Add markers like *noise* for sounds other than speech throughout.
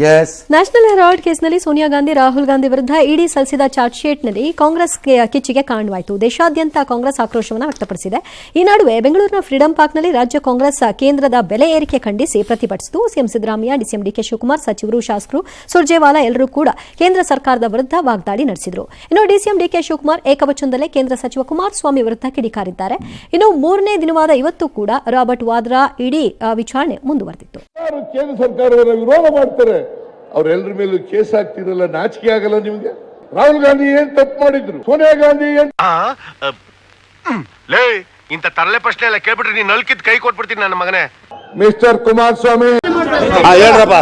National Herald ಕೇಸ್ನಲ್ಲಿ ಸೋನಿಯಾ ಗಾಂಧಿ ರಾಹುಲ್ ಗಾಂಧಿ ವಿರುದ್ಧ ಇಡಿ ಸಲ್ಲಿಸಿದ ಚಾರ್ಜ್ ಶೀಟ್ನಲ್ಲಿ ಕಾಂಗ್ರೆಸ್ ಕಿಚ್ಚಿಗೆ ಕಾರಣವಾಯಿತು ದೇಶಾದ್ಯಂತ ಕಾಂಗ್ರೆಸ್ ಆಕ್ರೋಶವನ್ನು ವ್ಯಕ್ತಪಡಿಸಿದೆ. ಈ ನಡುವೆ ಬೆಂಗಳೂರಿನ ಫ್ರೀಡಂ ಪಾರ್ಕ್ನಲ್ಲಿ ರಾಜ್ಯ ಕಾಂಗ್ರೆಸ್ ಕೇಂದ್ರದ ಬೆಲೆ ಏರಿಕೆ ಖಂಡಿಸಿ ಪ್ರತಿಭಟಿಸಿತು. CM Siddaramaiah, DCM DK Shivakumar, ಸಚಿವರು, ಶಾಸಕರು ಸುರ್ಜೇವಾಲಾ ಎಲ್ಲರೂ ಕೂಡ ಕೇಂದ್ರ ಸರ್ಕಾರದ ವಿರುದ್ಧ ವಾಗ್ದಾಳಿ ನಡೆಸಿದರು. ಇನ್ನು ಡಿಸಿಎಂ ಡಿಕೆ ಶಿವಕುಮಾರ್ ಏಕವಚನದಲ್ಲೇ ಕೇಂದ್ರ ಸಚಿವ ಕುಮಾರಸ್ವಾಮಿ ವಿರುದ್ಧ ಕಿಡಿಕಾರಿದ್ದಾರೆ. ಇನ್ನು ಮೂರನೇ ದಿನವಾದ ಇವತ್ತು ಕೂಡ ರಾಬರ್ಟ್ ವಾದ್ರಾ ಇಡೀ ವಿಚಾರಣೆ ಮುಂದುವರೆದಿತ್ತು. ಯಾರು ಕೇಂದ್ರ ಸರ್ಕಾರವನ್ನ ವಿರೋಧ ಮಾಡ್ತಾರೆ. ಅವರೆಲ್ಲರ ಮೇಲೂ ಕೇಸ್ ಹಾಕ್ತಿರಲ್ಲ ನಾಚಿಕೆ ಆಗಲ್ಲ ನಿಮ್ಗೆ? ರಾಹುಲ್ ಗಾಂಧಿ ಏನ್ ತಪ್ಪು ಮಾಡಿದ್ರು? ಸೋನಿಯಾ ಗಾಂಧಿ ಏನ್ ಲೇ ಇಂತ ತರಲೆ ಪ್ರಶ್ನೆ ಎಲ್ಲ ಕೇಳ್ಬಿಟ್ರೆ ನೀನ್ ನಲ್ಕಿದ್ ಕೈ ಕೊಟ್ಬಿಡ್ತೀನಿ ನನ್ನ ಮಗನೇ. ಮಿಸ್ಟರ್ ಕುಮಾರಸ್ವಾಮಿ. ಹೇಳ್ರಪ್ಪ.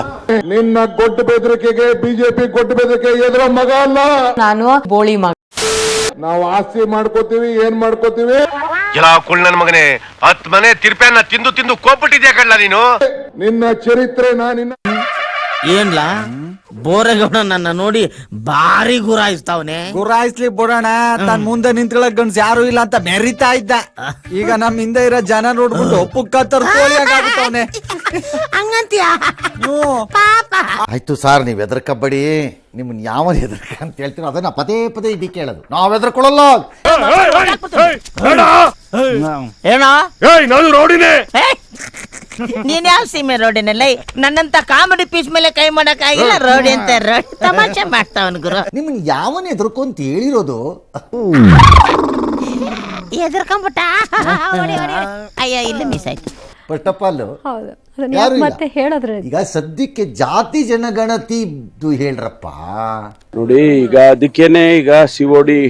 ನಿನ್ನ ಗೊಡ್ಡು ಬೆದರಿಕೆಗೆ ಬಿಜೆಪಿ ಗೊಡ್ಡು ಬೆದರಿಕೆ ಎದುರ ಮಗ ಅಲ್ಲ. ನಾನು ಬೋಳಿ ಮಗ. ನಾವು ಆಸ್ತಿ ಮಾಡ್ಕೋತೀವಿ ಏನ್ ಮಾಡ್ಕೋತೀವಿ? ಎಲ್ಲ ಕುಳ್ ನನ್ ಮಗನೇ ಹತ್ ಮನೆ ತಿಂದು ತಿಂದು ಕೋಪಿಟ್ಟಿದ್ಯಾ ಕಣ್ಣ ನೀನು? ನಿನ್ನ ಚರಿತ್ರೆ ನಿನ್ನ ಏನ್ಲಾ? ಬೋರೇಗೌಡ ನನ್ನ ನೋಡಿ ಭಾರಿ ಗುರಾಯಿಸ್ತಾವನೆ. ಗುರಾಯಿಸ್ಲಿ ಬಿಡೋಣ. ತನ್ ಮುಂದೆ ನಿಂತ್ಕೊಳ್ಳಕ್ ಗಂಡ್ಸ್ ಯಾರು ಇಲ್ಲ ಅಂತ ಮೆರಿತಾ ಇದ್ದ. ಈಗ ನಮ್ ಹಿಂದೆ ಇರೋ ಜನ ನೋಡ್ಬಿಟ್ಟು ಪುಕ್ಕ ತರ್ಕೋಳಿಯಾಗ್ಬಿಟ್ಟವನೆ ಹಂಗಂತೀಯ? ಆಯ್ತು ಸಾರ್ ನೀವ್ ಎದರ್ಕಬಡಿ ನಿಮ್ಮನ್ನ ಯಾವ ಎದರ್ಕ ಅಂತ ಹೇಳ್ತೀರೋ ಅದನ್ನ ಪದೇ ಪದೇ ಇಡಿ ಕೇಳೋದು. ನಾವ್ ಎದರ್ಕೊಳ್ಳಲ್ಲ ಏಯ್ ನಾನು ರೋಡಿನೇ. ನೀನ್ ಯಾವ ಸೀಮೆ ರೋಡಿನಲ್ಲ ನನ್ನಂತ ಕಾಮಿಡಿ ಪೀಸ್ ಮೇಲೆ ಕೈ ಮಾಡಕ್ ಆಗಿಲ್ಲ? ರೋಡಿ ಅಂತ ರೋಡಿ ತಮಾಷೆ ಮಾಡ್ತಾವನ್ ಗುರು. ನಿಮ್ಗೆ ಯಾವನ್ ಎದುರ್ಕೋ ಅಂತ ಹೇಳಿರೋದು? ಎದುರ್ಕೊಂಬಿಟ್ಟ. ಅಯ್ಯ ಇಲ್ಲ ಮಿಸ್ ಆಯ್ತು. ಫಸ್ಟ್ ಆಫ್ ಆಲ್ ಹೌದು. ಅದನ್ನ ಯಾರು ಇಲ್ಲ. ಮತ್ತೆ ಹೇಳಿದ್ರೆ ಈಗ ಸದ್ಯಕ್ಕೆ ಜಾತಿ ಜನಗಣತಿ ಹೇಳ್ರಪ್ಪ. ನೋಡಿ ಈಗ ಅದಕ್ಕೇನೆ ಈಗ ಸಿಒಡಿ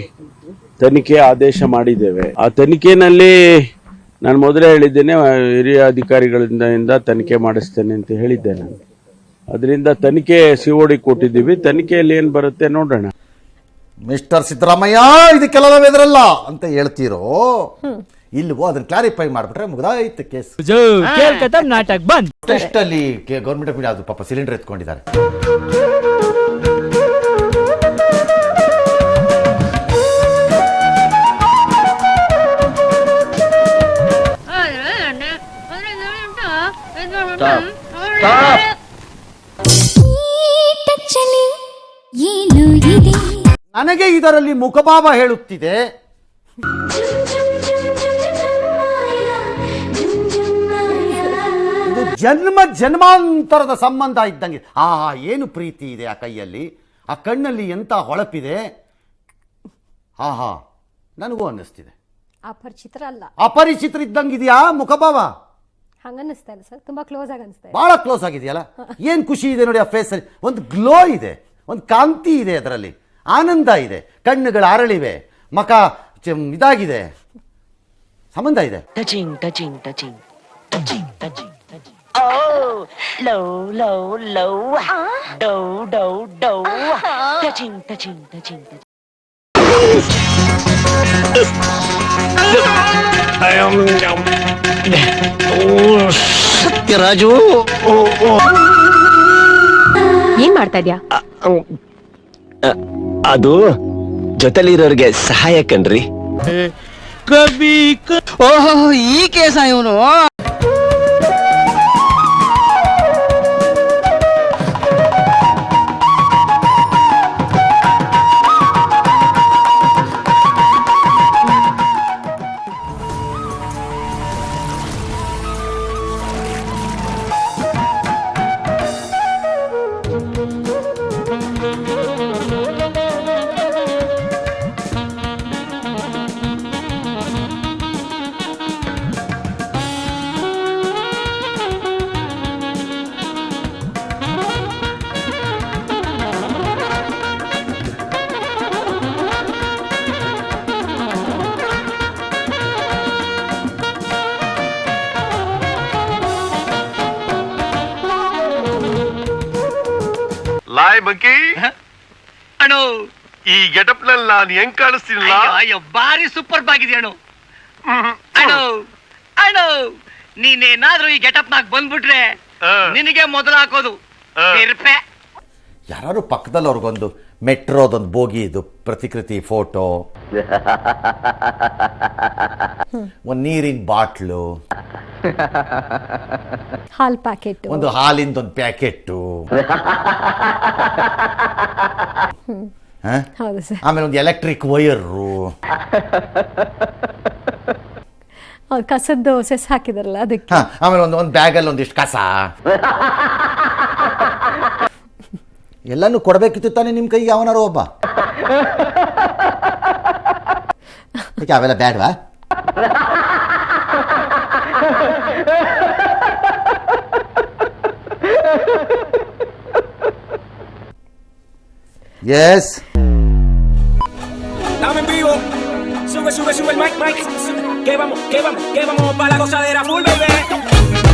ತನಿಖೆ ಆದೇಶ ಮಾಡಿದ್ದೇವೆ. ಆ ತನಿಖೆನಲ್ಲಿ ನಾನು ಮೊದಲೇ ಹೇಳಿದ್ದೇನೆ ಹಿರಿಯ ಅಧಿಕಾರಿಗಳಿಂದ ಇಂದ ತನಿಖೆ ಮಾಡಿಸ್ತೇನೆ ಅಂತ ಹೇಳಿದ್ದೆ ನಾನು. ಅದರಿಂದ ತನಿಖೆ ಸಿ ಓ ಡಿ ಕೊಟ್ಟಿದ್ದೀವಿ. ತನಿಖೆಯಲ್ಲಿ ಏನು ಬರುತ್ತೆ ನೋಡೋಣ. ಮಿಸ್ಟರ್ ಸಿದ್ದರಾಮಯ್ಯ ಇದಕ್ಕೆಲ್ಲ ಕೆಲವೇ ಎದುರಲ್ಲ ಅಂತ ಹೇಳ್ತೀರೋ? ಇಲ್ವೋ ಅದನ್ನ ಕ್ಲಾರಿಫೈ ಮಾಡ್ಬಿಟ್ರೆ ಮುಗ್ದಾಯ್ತು ಕೇಸ್. ನಾಟಕ ಬಂದ್. ಟೆಸ್ಟ್ ಅಲ್ಲಿ ಗೌರ್ಮೆಂಟ್ ಅದು ಪಾಪ ಸಿಲಿಂಡರ್ ಎತ್ಕೊಂಡಿದ್ದಾರೆ. ನನಗೆ ಇದರಲ್ಲಿ ಮುಖಭಾವ ಹೇಳುತ್ತಿದೆ. ಇದು ಜನ್ಮ ಜನ್ಮಾಂತರದ ಸಂಬಂಧ ಇದ್ದಂಗೆ. ಆ ಏನು ಪ್ರೀತಿ ಇದೆ ಆ ಕೈಯಲ್ಲಿ? ಆ ಕಣ್ಣಲ್ಲಿ ಎಂತ ಹೊಳಪಿದೆ? ಹಾ ಹಾ. ನನಗೂ ಅನ್ನಿಸ್ತಿದೆ. ಅಪರಿಚಿತರ ಅಲ್ಲ ಅಪರಿಚಿತರಿದ್ದಂಗಿದೆಯಾ ಮುಖಭಾವ? ಹಂಗನ್ನಿಸ್ತಾ ಇಲ್ಲ ಸರ್ ತುಂಬಾ ಕ್ಲೋಸ್ ಆಗಿ ಅನಿಸ್ತಾ ಇದೆ ಬಹಳ ಕ್ಲೋಸ್ ಆಗಿದೆಯಲ್ಲ ಏನ್ ಖುಷಿ ಇದೆ ನೋಡಿ ಆ ಫೇಸ್ ಅಲ್ಲಿ ಒಂದು ಗ್ಲೋ ಇದೆ ಒಂದು ಕಾಂತಿ ಇದೆ ಅದರಲ್ಲಿ ಆನಂದ ಇದೆ ಕಣ್ಣುಗಳು ಅರಳಿವೆ ಮಕ ಚ- ಇದಾಗಿದೆ ಸಂಬಂಧ ಇದೆ touching touching touching touching touching oh love love love ಡೌ ಡೌ ಡೌ ಟಚಿಂಗ್ ಟಚಿಂಗ್ ಟಚಿಂಗ್ ಸತ್ಯರಾಜು ಏನ್ ಮಾಡ್ತಾ ಇದ್ಯಾ? ಅದು ಜೊತೆಲಿರೋರಿಗೆ ಸಹಾಯ ಕಣ್ರಿ. ಓಹೋ ಈ ಕೇಸ ಇವನು. ಲಾಯ್ ಬಂಕಿ ಅಣ್ಣು ಈ ಗೆಟಪ್ನಲ್ಲಿ ನಾನು ಹೆಂಗ್ ಕಾಣಿಸ್ತಿಲ್ಲ? ಅಯ್ಯೋ ಬಾರಿ ಸೂಪರ್ ಆಗಿದೆ ಅಣ್ಣು ಅಣ್ಣು ಅಣ್ಣು ನೀನೇನಾದ್ರೂ ಈ ಗೆಟಪ್ ನಾಗ್ ಬಂದ್ಬಿಟ್ರೆ ಆ. ನಿನಗೆ ಮೊದಲು ಹಾಕೋದು. ಆ. ತಿರ್ಪೆ. ಯಾರು ಪಕ್ಕದಲ್ಲಿ ಅವ್ರಿಗೊಂದು ಮೆಟ್ರೋದೊಂದು ಬೋಗಿ ಇದು ಪ್ರತಿಕೃತಿ ಫೋಟೋ. *laughs* ಒಂದು ನೀರಿನ ಬಾಟ್ಲು. *laughs* ಹಾಲ್ ಪ್ಯಾಕೆಟ್. ಒಂದು ಹಾಲಿಂದ ಒಂದು ಪ್ಯಾಕೆಟ್ಟು ಹೌದು ಸರ್. ಆಮೇಲೆ ಒಂದು ಎಲೆಕ್ಟ್ರಿಕ್ ವೈರು. ಹೌದು ಕಸದ್ದು ಸೆಸ್ ಹಾಕಿದಾರಲ್ಲ ಅದಕ್ಕೆ. ಹಾ ಆಮೇಲೆ ಒಂದು ಒಂದು ಬ್ಯಾಗಲ್ಲಿ ಒಂದಿಷ್ಟು ಕಸ. ಎಲ್ಲನೂ ಕೊಡಬೇಕಿತ್ತು ತಾನೇ ನಿಮ್ಮ ಕೈಗೆ ಅವನಾರು ಒಬ್ಬ? *laughs* ಯಾಕೆ ಅವೆಲ್ಲ ಬ್ಯಾಡ್ವಾ? ಎಸ್ Estamos en vivo. Sube, sube, sube el mic, mic. Que vamos, que vamos, que vamos para la gozadera full, baby.